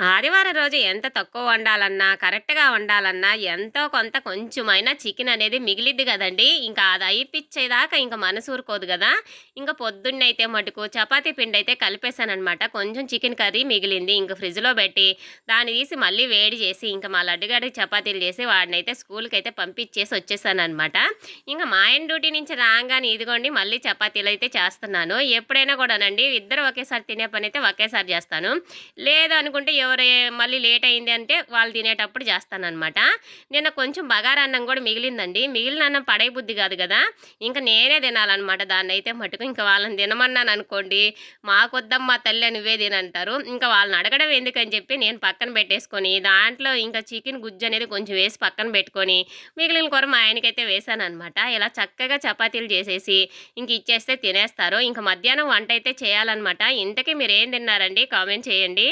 ఆదివారం రోజు ఎంత తక్కువ వండాలన్నా, కరెక్ట్‌గా వండాలన్నా ఎంతో కొంత కొంచెమైనా చికెన్ అనేది మిగిలిద్ది కదండి ఇంకా అది అయిపించేదాకా ఇంకా మనసు ఊరుకోదు ఇంకా పొద్దున్న పొద్దున్నైతే మటుకు చపాతీ పిండి అయితే కలిపేశానమాట కొంచెం చికెన్ కర్రీ మిగిలింది. ఇంక ఫ్రిడ్జ్‌లో పెట్టి దాన్ని తీసి మళ్ళీ వేడి చేసి ఇంకా మా లడ్డుగాడికి చపాతీలు చేసి వాడినైతే అయితే పంపించేసి వచ్చేసాననమాట. ఇంకా మా ఆయన డ్యూటీ నుంచి రాగానే ఇదిగోండి మళ్ళీ చపాతీలు అయితే చేస్తున్నాను. ఎప్పుడైనా కూడానండి ఇద్దరు ఒకేసారి తినే పనైతే ఒకేసారి చేస్తాను లేదు అనుకుంటే ఎవరు మళ్ళీ లేట్ అయింది అంటే వాళ్ళు తినేటప్పుడు చేస్తానమాట నిన్న కొంచెం బగారా అన్నం కూడా మిగిలిందండి. మిగిలిన అన్నం పడే బుద్ధి కాదు కదా ఇంక నేనే తినాలనమాట దాన్నైతే మటుకు. ఇంకా వాళ్ళని తినమన్నాను అనుకోండి "మాకొద్దమ్మా తల్లి నువ్వే తినంటారు." ఇంకా వాళ్ళని అడగడం ఎందుకని చెప్పి నేను పక్కన పెట్టేసుకొని, దాంట్లో ఇంకా చికెన్ గుజ్జు అనేది కొంచెం వేసి పక్కన పెట్టుకొని, మిగిలిన కూర మా ఆయనకైతే వేశాననమాట. ఇలా చక్కగా చపాతీలు చేసేసి, ఇంక ఇచ్చేస్తే తినేస్తారు. ఇంకా మధ్యాహ్నం వంట అయితే చేయాలన్నమాట ఇంతకీ మీరేం తిన్నారండి? కామెంట్ చేయండి.